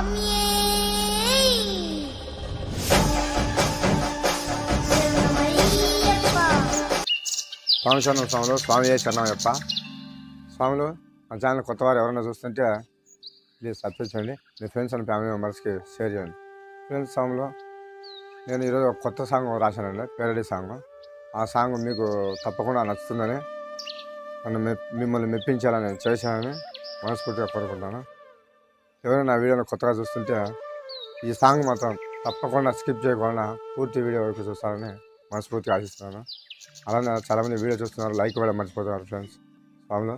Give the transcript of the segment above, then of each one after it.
స్వామియే స్వామి స్వాములు స్వామి శరణం యొక్క స్వాములు మా కొత్త వారు ఎవరైనా చూస్తుంటే ప్లీజ్ సబ్స్క్రైబ్ చేయండి. మీ ఫ్రెండ్స్ అండ్ ఫ్యామిలీ మెంబర్స్కి షేర్ చేయండి. ఫ్రెండ్స్ స్వాములు నేను ఈరోజు ఒక కొత్త సాంగ్ రాశానండి. పేరడీ సాంగ్ ఆ సాంగ్ మీకు తప్పకుండా నచ్చుతుందని నన్ను మిమ్మల్ని మెప్పించాలని చేశానని మనస్ఫూర్తిగా కోరుకుంటాను ఎవరైనా నా వీడియోని కొత్తగా చూస్తుంటే ఈ సాంగ్ మాత్రం తప్పకుండా స్కిప్ చేయకుండా పూర్తి వీడియో వరకు చూస్తారని మనస్ఫూర్తిగా ఆశిస్తున్నాను. అలానే చాలామంది వీడియో చూస్తున్నారు లైక్ కూడా మర్చిపోతున్నారు ఫ్రెండ్స్. స్వామిలో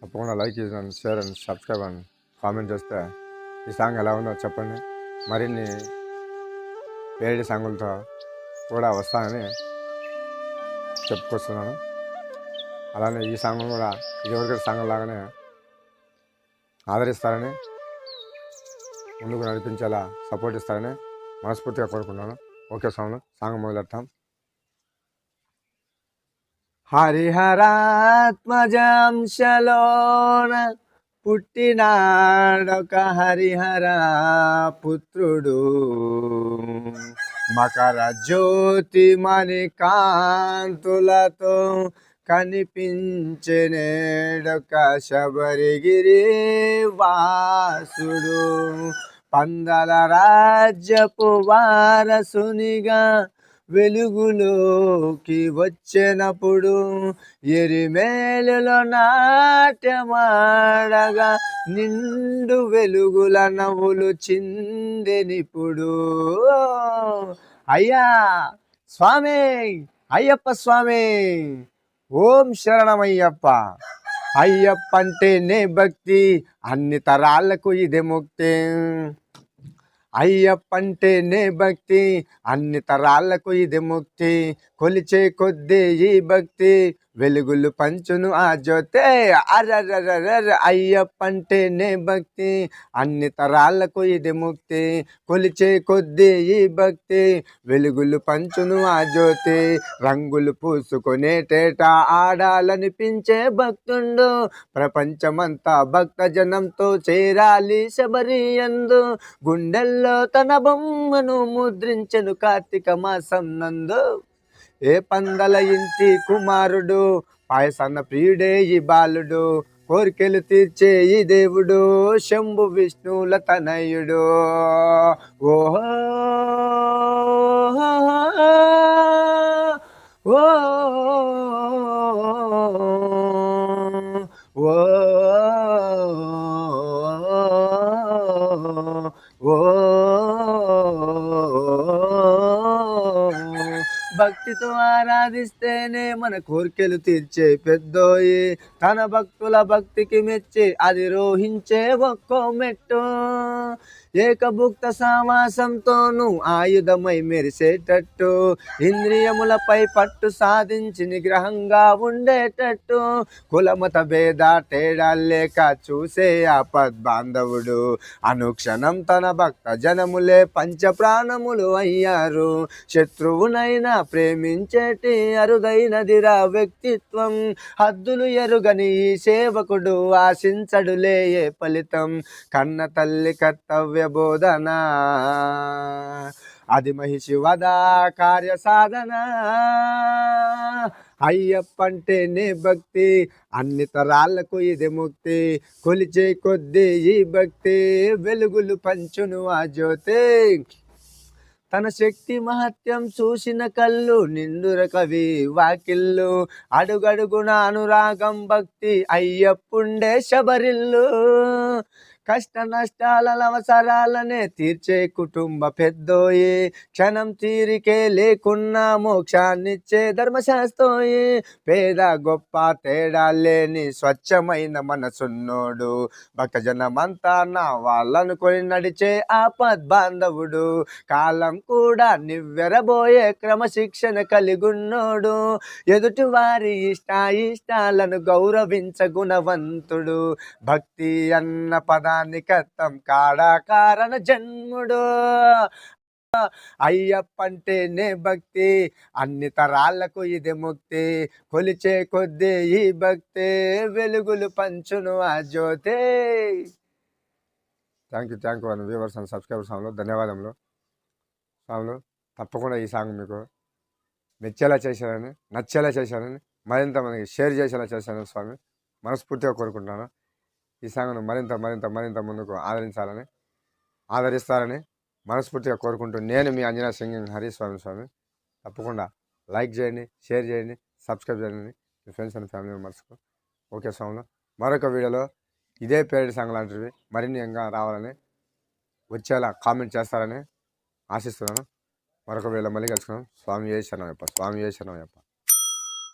తప్పకుండా లైక్ చేసి share and subscribe and comment చేస్తే ఈ సాంగ్ ఎలా ఉందో చెప్పండి. మరిన్ని వేరే సాంగులతో కూడా వస్తానని చెప్పుకొస్తున్నాను. అలానే ఈ సాంగ్ కూడా ఇదివరకు సాంగ్ లాగానే ఆదరిస్తారని ముందుకు నడిపించేలా సపోర్ట్ ఇస్తారని మనస్ఫూర్తిగా కోరుకున్నాను ఓకే స్వామి సాంగ్ మొదలెడతాం. హరిహరాత్మజాంశలోన పుట్టినాడొక హరిహర పుత్రుడు. మకర జ్యోతి మణికాంతులతో కనిపించనేడొక శబరిగిరి వాసుడు. పందల రాజ్యపు వారసునిగా వెలుగులోకి వచ్చినప్పుడు ఎరిమేలులో నాట్యమాడగా నిండు వెలుగుల నవ్వులు చిందెనిప్పుడు. అయ్యా స్వామి అయ్యప్ప స్వామి ఓం శరణమయ్యప్ప. అయ్యప్ప అంటేనే భక్తి అన్ని తరాలకు ఇదే ముక్తి. అయ్యప్ప అంటేనే భక్తి అన్ని తరాలకు ఇది ముక్తి. కొలిచే కొద్దీ ఈ భక్తి వెలుగులు పంచును ఆ జ్యోతే. అర్రర్రర్ర అయ్యప్పంటేనే భక్తి. అన్ని తరాలకు ఇది ముక్తి. కొలిచే కొద్దీ ఈ భక్తి. వెలుగులు పంచును ఆ జ్యోతి. రంగులు పూసుకునేటేటా ఆడాలనిపించే భక్తుండు. ప్రపంచమంతా భక్త జనంతో చేరాలి శబరి ఎందు గుండెల్లో తన బొమ్మను ముద్రించెను కార్తీక మాసం నందు. ఏ పందల ఇంటి కుమారుడు? పాయసన్న ప్రియుడే ఈ బాలుడు. కోరికలు తీర్చే ఈ దేవుడు. శంభు విష్ణుల తనయుడు. ఓహో ఓ ఓ భక్తితో ఆరాధిస్తేనే మన కోరికలు తీర్చే పెద్దోయి. తన భక్తుల భక్తికి మెచ్చి అది రోహించే ఒక్కో మెట్టు. ఏకభుక్త సావాసంతోనూ ఆయుధమై మెరిసేటట్టు. ఇంద్రియములపై పట్టు సాధించి నిగ్రహంగా ఉండేటట్టు. కులమత భేద తేడా లేక చూసే ఆపద్ బాంధవుడు అనుక్షణం తన భక్త జనములే పంచ ప్రాణములు అయ్యారు. శత్రువునైనా ప్రేమించేటి అరుదైనదిరా వ్యక్తిత్వం. హద్దులు ఎరుగని ఈ సేవకుడు ఆశించడులే ఏ ఫలితం? కన్న తల్లి కర్తవ్య బోధన? అది మహిషి వద కార్య సాధన? అయ్యప్పంటేనే నే భక్తి. అన్ని తరాలకు ఇది ముక్తి. కొలిచే కొద్దీ ఈ భక్తి. వెలుగులు పంచును ఆ జ్యోతి. తన శక్తి మహత్యం చూసిన కళ్ళు నిండుర కవి వాకిల్లు అడుగడుగున అనురాగం భక్తి అయ్యప్పుండే శబరిల్లు. కష్ట నష్టాల అవసరాలనే తీర్చే కుటుంబ పెద్దోయి. క్షణం తీరికే లేకున్నా మోక్షాన్నిచ్చే ధర్మశాస్త్రోయే. పేద గొప్ప తేడా లేని స్వచ్ఛమైన మనసున్నోడు. భక్తజనమంతా నా వాళ్ళనుకొని నడిచే ఆపద్ బాంధవుడు. కాలం కూడా నివ్వెరబోయే క్రమశిక్షణ కలిగున్నోడు. ఎదుటి వారి ఇష్టాయిష్టాలను గౌరవించ గుణవంతుడు. భక్తి అన్న పదా నికత్తం కాడాకారణ జన్ముడు. అయ్యప్పంటేనే భక్తి అన్ని తరాలకు ఇది ముక్తి. కొలిచే కొద్దీ ఈ భక్తి వెలుగులు పంచును ఆ జ్యోతి. థ్యాంక్ యూ థ్యాంక్ యూ అని వ్యూవర్స్ అండ్ సబ్స్క్రైబర్స్ స్వామిలో. ధన్యవాదములు. స్వాములు తప్పకుండా ఈ సాంగ్ మీకు మెచ్చేలా చేశారని నచ్చేలా చేశారని మరింత మనకి షేర్ చేసేలా చేశారని స్వామి మనస్ఫూర్తిగా కోరుకుంటున్నాను. ఈ సంఘను మరింత మరింత మరింత ముందుకు ఆదరించాలని ఆదరిస్తారని మనస్ఫూర్తిగా కోరుకుంటూ నేను మీ అంజనా సింగింగ్ హరి స్వామి. స్వామి తప్పకుండా లైక్ చేయండి షేర్ చేయండి సబ్స్క్రైబ్ చేయండి. మీ ఫ్రెండ్స్ అండ్ ఫ్యామిలీ మెంబర్స్కు ఓకే స్వామిలో. మరొక వీడియోలో ఇదే పేరెడ్ సాంగ్ లాంటివి మరిన్ని ఇంకా రావాలని వచ్చేలా కామెంట్ చేస్తారని ఆశిస్తున్నాను. మరొక వీడియోలో మళ్ళీ కలుసుకున్నాం స్వామి ఏ శరణం స్వామి ఏ శరణం